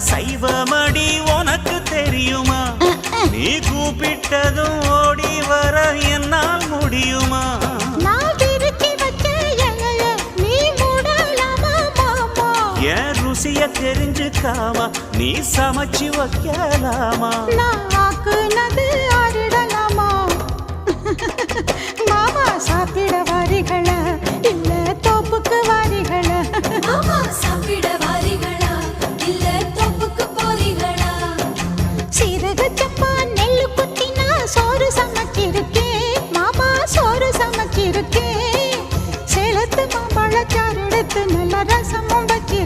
சைவமடி உனக்கு தெரியுமா? நீ கூப்பிட்டதும் ஓடி வர என்னால் முடியுமா? என் ருசிய தெரிஞ்சுக்காமா நீ சமைச்சு வைக்கலாமா? மாமா சாத்திட வரிகளா சீரக சப்பா நெல்லு குத்தினா சோறு சமைச்சிருக்கேன் மாமா சோறு சமைச்சிருக்கேன் சேலத்து மாம்பழச்சாறு எடுத்து நல்ல ரசமும் வச்சு